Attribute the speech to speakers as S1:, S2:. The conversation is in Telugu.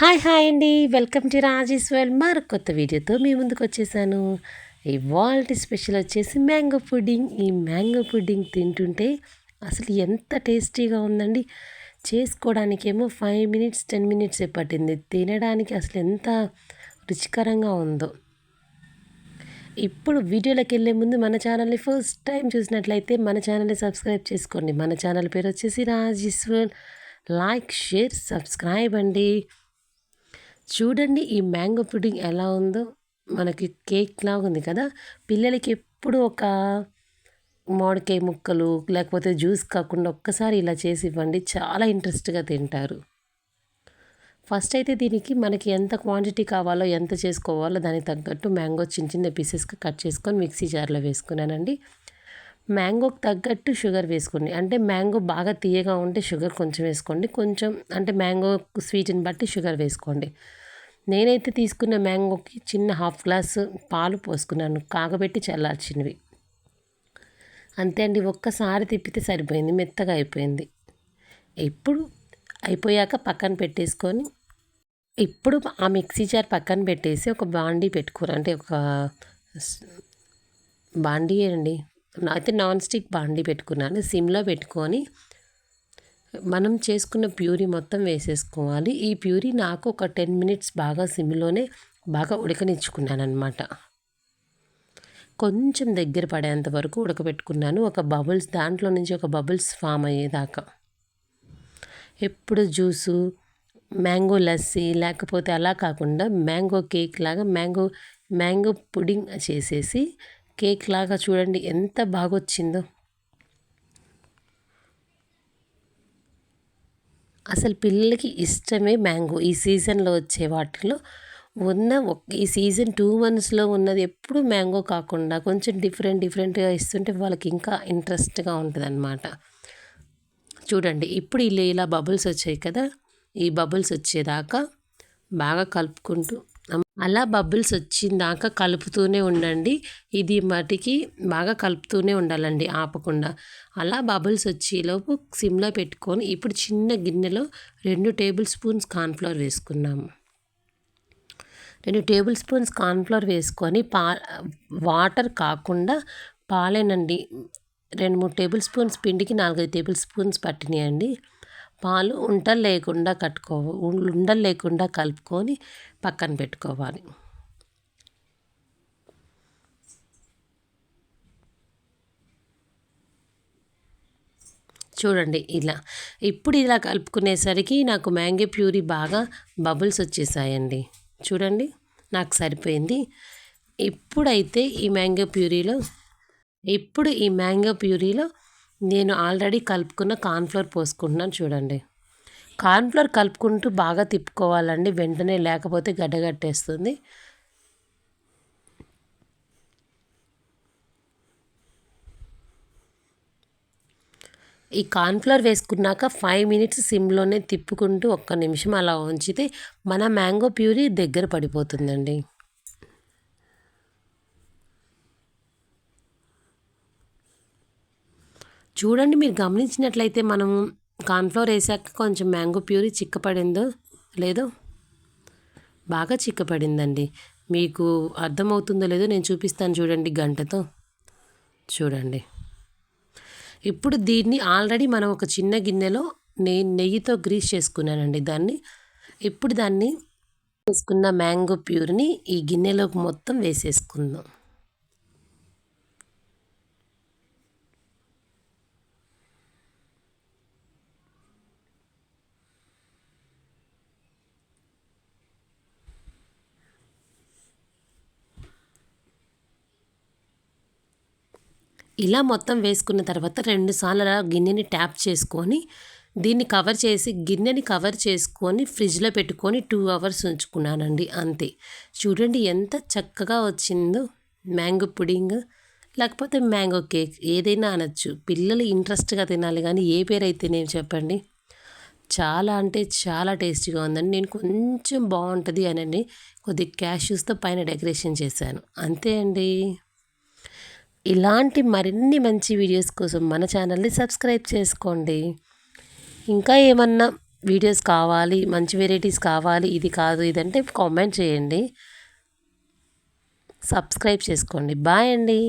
S1: హాయ్ హాయ్ అండి. వెల్కమ్ టు రాజేశ్వర్ మరో కొత్త వీడియోతో మీ ముందుకు వచ్చేసాను. ఇవాల్ట్ స్పెషల్ వచ్చేసి మ్యాంగో పుడ్డింగ్. ఈ మ్యాంగో పుడ్డింగ్ తింటుంటే అసలు ఎంత టేస్టీగా ఉందండి. చేసుకోవడానికేమో ఫైవ్ మినిట్స్ టెన్ మినిట్స్ పట్టింది. తినడానికి అసలు ఎంత రుచికరంగా ఉందో. ఇప్పుడు వీడియోలోకి వెళ్ళే ముందు మన ఛానల్ని ఫస్ట్ టైం చూసినట్లయితే మన ఛానల్ని సబ్స్క్రైబ్ చేసుకోండి. మన ఛానల్ పేరు వచ్చేసి రాజేశ్వర్ లైక్ షేర్ సబ్స్క్రైబ్ అండి. చూడండి ఈ మ్యాంగో పుడ్డింగ్ ఎలా ఉందో. మనకి కేక్ లాగా ఉంది కదా. పిల్లలకి ఎప్పుడు ఒక మామిడికాయ ముక్కలు లేకపోతే జ్యూస్ కాకుండా ఒక్కసారి ఇలా చేసి ఇవ్వండి. చాలా ఇంట్రెస్ట్గా తింటారు. ఫస్ట్ అయితే దీనికి మనకి ఎంత క్వాంటిటీ కావాలో ఎంత చేసుకోవాలో దానికి తగ్గట్టు మ్యాంగో చిన్న చిన్న పీసెస్గా కట్ చేసుకొని మిక్సీ జార్లో వేసుకున్నానండి. మ్యాంగోకి తగ్గట్టు షుగర్ వేసుకోండి. అంటే మ్యాంగో బాగా తీయగా ఉంటే షుగర్ కొంచెం వేసుకోండి. కొంచెం అంటే మ్యాంగో స్వీట్ని బట్టి షుగర్ వేసుకోండి. నేనైతే తీసుకున్న మ్యాంగోకి చిన్న హాఫ్ గ్లాస్ పాలు పోసుకున్నాను కాగబెట్టి చల్లార్చినవి. అంతే అండి ఒక్కసారి తిప్పితే సరిపోయింది మెత్తగా అయిపోయింది. ఇప్పుడు అయిపోయాక పక్కన పెట్టేసుకొని ఇప్పుడు ఆ మిక్సీ జార్ పక్కన పెట్టేసి ఒక బాండీ పెట్టుకోరు అంటే ఒక బాండీ అండి అయితే నాన్ స్టిక్ బాండీ పెట్టుకున్నాను. సిమ్లో పెట్టుకొని మనం చేసుకున్న ప్యూరీ మొత్తం వేసేసుకోవాలి. ఈ ప్యూరీ నాకు ఒక టెన్ మినిట్స్ బాగా సిమ్లోనే బాగా ఉడకనిచ్చుకున్నాను అనమాట కొంచెం దగ్గర పడేంత వరకు ఉడకబెట్టుకున్నాను. ఒక బబుల్స్ దాంట్లో నుంచి ఒక బబుల్స్ ఫామ్ అయ్యేదాకా. ఎప్పుడు జ్యూసు మ్యాంగో లస్సీ లేకపోతే అలా కాకుండా మ్యాంగో కేక్ లాగా మ్యాంగో మ్యాంగో పుడింగ్ చేసేసి కేక్ లాగా చూడండి ఎంత బాగొచ్చిందో. అసలు పిల్లలకి ఇష్టమే మ్యాంగో. ఈ సీజన్లో వచ్చే వాటిలో ఉన్న ఈ సీజన్ టూ మంత్స్లో ఉన్నది ఎప్పుడు మ్యాంగో కాకుండా కొంచెం డిఫరెంట్ డిఫరెంట్గా ఇస్తుంటే వాళ్ళకి ఇంకా ఇంట్రెస్ట్గా ఉంటుంది అనమాట చూడండి ఇప్పుడు ఇలా ఇలా బబుల్స్ వచ్చాయి కదా ఈ బబుల్స్ వచ్చేదాకా బాగా కలుపుకుంటూ అలా బబుల్స్ వచ్చిందాక కలుపుతూనే ఉండండి. ఇది మటికి బాగా కలుపుతూనే ఉండాలండి ఆపకుండా. అలా బబుల్స్ వచ్చేలోపు సిమ్లో పెట్టుకొని ఇప్పుడు చిన్న గిన్నెలో రెండు టేబుల్ స్పూన్స్ కార్న్ఫ్లవర్ వేసుకున్నాము రెండు టేబుల్ స్పూన్స్ కార్న్ఫ్లవర్ వేసుకొని పా వాటర్ కాకుండా పాలేనండి. రెండు మూడు టేబుల్ స్పూన్స్ పిండికి నాలుగైదు టేబుల్ స్పూన్స్ పట్టినాయండి. పాలు ఉండలు లేకుండా కట్టుకో ఉండలు లేకుండా కలుపుకొని పక్కన పెట్టుకోవాలి. చూడండి ఇలా ఇప్పుడు ఇలా కలుపుకునేసరికి నాకు మ్యాంగో ప్యూరీ బాగా బబుల్స్ వచ్చేసాయండి. చూడండి నాకు సరిపోయింది. ఇప్పుడైతే ఈ మ్యాంగో ప్యూరీలో ఇప్పుడు ఈ మ్యాంగో ప్యూరీలో నేను ఆల్రెడీ కలుపుకున్న కార్న్ఫ్లోర్ పోసుకుంటున్నాను చూడండి. కార్న్ఫ్లోర్ కలుపుకుంటూ బాగా తిప్పుకోవాలండి. వెంటనే లేకపోతే గడ్డగట్టేస్తుంది. ఈ కార్న్ఫ్లవర్ వేసుకున్నాక ఫైవ్ మినిట్స్ సిమ్లోనే తిప్పుకుంటూ ఒక్క నిమిషం అలా ఉంచితే మన మ్యాంగో ప్యూరీ దగ్గర పడిపోతుందండి. చూడండి మీరు గమనించినట్లయితే మనం కార్న్ఫ్లోర్ వేసాక కొంచెం మ్యాంగో ప్యూరీ చిక్కపడిందో లేదో బాగా చిక్కపడిందండి. మీకు అర్థమవుతుందో లేదో నేను చూపిస్తాను చూడండి గంటతో. చూడండి. ఇప్పుడు దీన్ని ఆల్రెడీ మనం ఒక చిన్న గిన్నెలో నేను నెయ్యితో గ్రీస్ చేసుకున్నానండి దాన్ని. ఇప్పుడు దాన్ని వేసుకున్న మ్యాంగో ప్యూర్ని ఈ గిన్నెలోకి మొత్తం వేసేసుకుందాం. ఇలా మొత్తం వేసుకున్న తర్వాత రెండుసార్లు గిన్నెని ట్యాప్ చేసుకొని దీన్ని కవర్ చేసి గిన్నెని కవర్ చేసుకొని ఫ్రిడ్జ్లో పెట్టుకొని టూ అవర్స్ ఉంచుకున్నానండి అంతే. చూడండి ఎంత చక్కగా వచ్చిందో మ్యాంగో పుడింగ్ లేకపోతే మ్యాంగో కేక్ ఏదైనా అనొచ్చు. పిల్లలు ఇంట్రెస్ట్గా తినాలి కానీ ఏ పేరు అయితే నేను చెప్పండి. చాలా అంటే చాలా టేస్టీగా ఉందండి. నేను కొంచెం బాగుంటుంది అని కొద్ది క్యాష్యూస్తో పైన డెకరేషన్ చేశాను. అంతే అండి. ఇలాంటి మరిన్ని మంచి వీడియోస్ కోసం మన ఛానల్ని సబ్స్క్రైబ్ చేసుకోండి. ఇంకా ఏమన్నా వీడియోస్ కావాలి మంచి వెరైటీస్ కావాలి ఇది కాదు ఇదంటే కామెంట్ చేయండి. సబ్స్క్రైబ్ చేసుకోండి. బాయ్ అండి.